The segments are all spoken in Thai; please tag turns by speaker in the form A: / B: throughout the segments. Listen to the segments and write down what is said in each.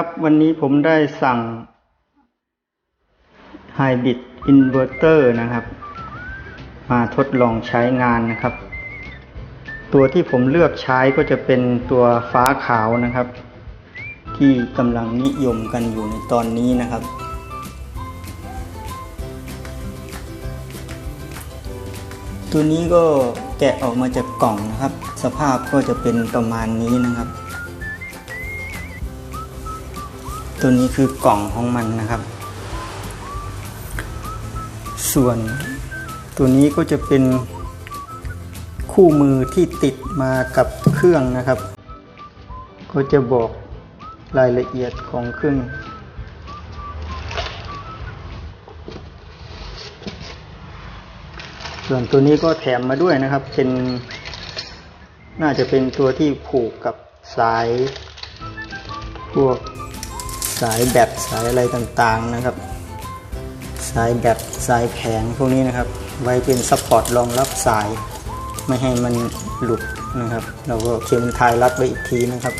A: ครับวันนี้ผมได้สั่ง Hybrid Inverter นะครับ มาทดลองใช้งานนะครับ ตัวที่ผมเลือกใช้ก็จะเป็นตัวฟ้าขาวนะครับ ที่กำลังนิยมกันอยู่ในตอนนี้นะครับ ตัวนี้ก็แกะออกมาจากกล่องนะครับ สภาพก็จะเป็นประมาณนี้นะครับ ตัวนี้คือกล่องของมันนะครับ ส่วนตัวนี้ก็จะเป็นคู่มือที่ติดมากับเครื่องนะครับ ก็จะบอกรายละเอียดของเครื่องส่วนตัวนี้ก็แถมมาด้วยนะครับ เป็นน่าจะเป็นตัวที่ผูกกับสายพวก สายแบตสายอะไรต่างๆนะครับ สายแบตสายแผงพวกนี้นะครับ ไว้เป็นซัพพอร์ตรองรับสายไม่ให้มันหลุดนะครับ เราก็เข็มทายรัดไว้อีกทีนะครับ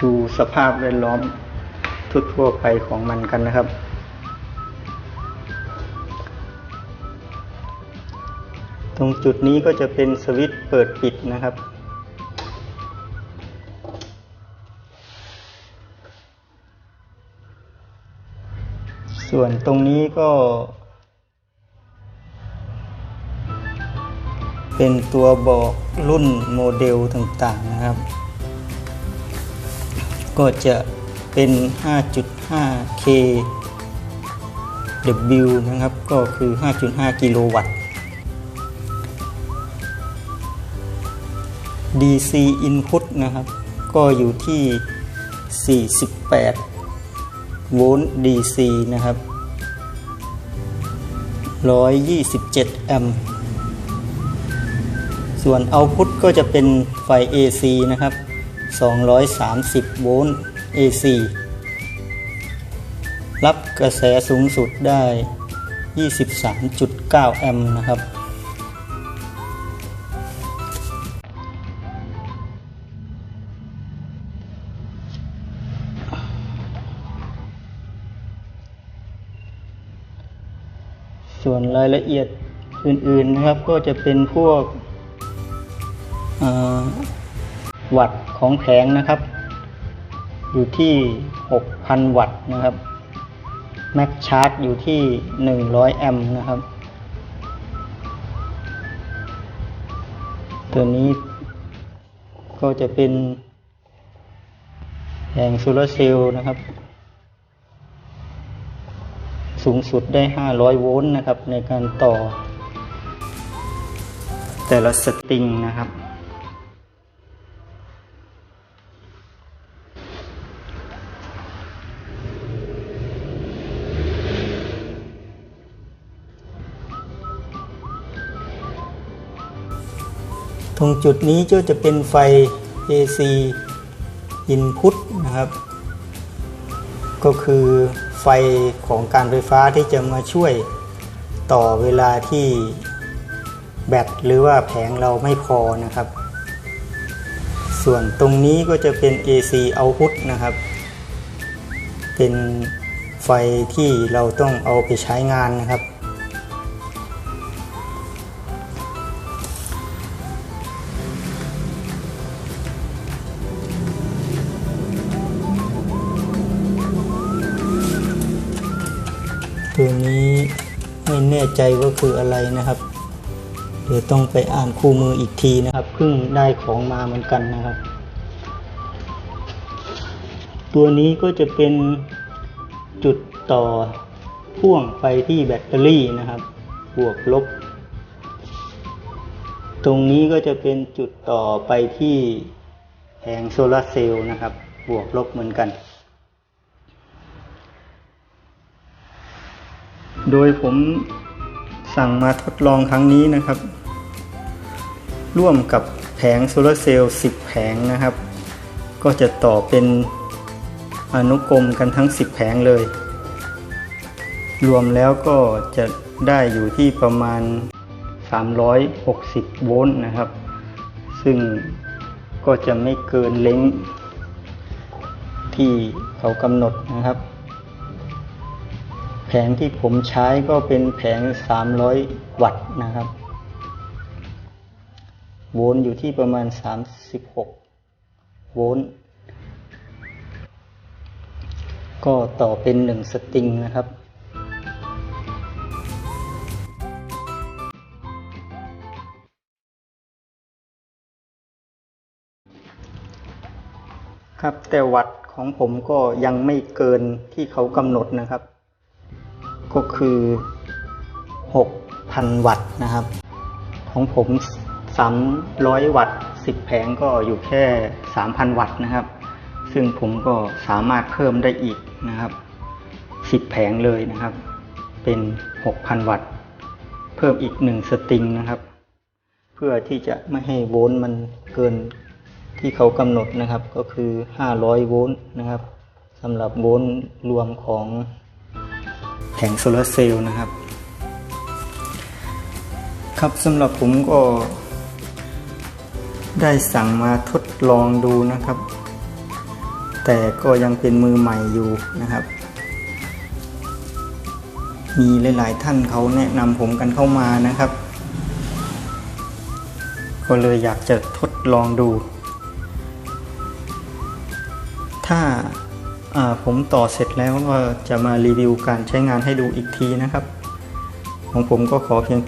A: ดูสภาพแวดล้อมทั่วๆไปของมันกันนะครับ รงจุดนี้ก็จะเป็นสวิตช์เปิดปิดนะครับ ส่วนตรงนี้ก็ เป็นตัวบอกรุ่นโมเดลต่างๆนะครับ ก็จะเป็น 5.5K W นะครับ ก็คือ 5.5 กิโลวัตต์ DC input นะครับ ก็อยู่ที่ 48 โวลต์ DC นะครับ 127 แอมป์ส่วน output ก็จะเป็นไฟ AC นะครับ 230 โวลต์ AC รับกระแสสูงสุดได้ 23.9 แอมป์นะครับ ส่วนรายละเอียดอื่นๆนะครับก็จะเป็นพวกวัตต์ของแผงนะครับ อยู่ที่ 6,000 วัตต์นะครับแม็กชาร์จอยู่ที่ 100 แอมป์นะครับ ตัวนี้ก็จะเป็นแผงโซลาร์เซลล์นะครับ สูงสุดได้ 500 โวลต์นะครับ ในการต่อ แต่ละสตริงนะครับ ตรงจุดนี้ก็จะเป็นไฟ AC input นะครับ ก็คือ ไฟของการไฟฟ้าที่จะมาช่วยต่อเวลาที่แบตหรือว่าแผงเราไม่พอนะครับ ส่วนตรงนี้ก็จะเป็น AC output นะครับ เป็นไฟที่เราต้องเอาไปใช้งานนะครับ น่ใจว่าคืออะไรนะครับ เดี๋ยวต้องไปอ่านคู่มืออีกทีนะครับเพิ่งได้ของมาเหมือนกันนะครับ ตัวนี้ก็จะเป็นจุดต่อพ่วงไปที่แบตเตอรี่นะครับ บวกลบ ตรงนี้ก็จะเป็นจุดต่อไปที่แผงโซลาร์เซลล์นะครับ บวกลบเหมือนกัน โดยผม สั่งมาทดลองครั้งนี้นะครับ ร่วมกับแผงโซลาร์เซลล์10 แผงนะครับ ก็จะต่อเป็นอนุกรมกันทั้ง 10 แผงเลย รวมแล้วก็จะได้อยู่ที่ประมาณ 360 โวลต์นะครับ ซึ่งก็จะไม่เกินเล้งที่เขากำหนดนะครับ ผงที่ผมใช้ก็เป็นแผง 300 วัตต์นะครับ โวลต์อยู่ที่ประมาณ 36 โวลต์ ก็ต่อเป็น 1 สตริงนะครับครับแต่วัตต์ของผมก็ยังไม่เกินที่เขากำหนดนะครับ ก็คือ 6,000 วัตต์นะครับ ของผม 300 วัตต์ 10 แผงก็อยู่แค่ 3,000 วัตต์นะครับ ซึ่งผมก็สามารถเพิ่มได้อีกนะครับ 10 แผงเลยนะครับ เป็น 6,000 วัตต์ เพิ่มอีก 1 สตริงนะครับ เพื่อที่จะไม่ให้โวลต์มันเกินที่เขากำหนดนะครับก็คือ 500 โวลต์นะครับสำหรับโวลต์รวมของ แผงโซลาร์เซลล์นะครับ ครับสำหรับผมก็ ได้สั่งมาทดลองดูนะครับ แต่ก็ยังเป็นมือใหม่อยู่นะครับ มีหลาย ๆ ท่านเขาแนะนำผมกันเข้ามานะครับ ก็เลยอยากจะทดลองดู ถ้าอ่า ผมต่อเสร็จแล้วก็จะมารีวิวการใช้งานให้ดูอีกทีนะครับ ของผมก็ขอเพียง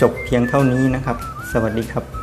A: จบเพียงเท่านี้นะครับ สวัสดีครับ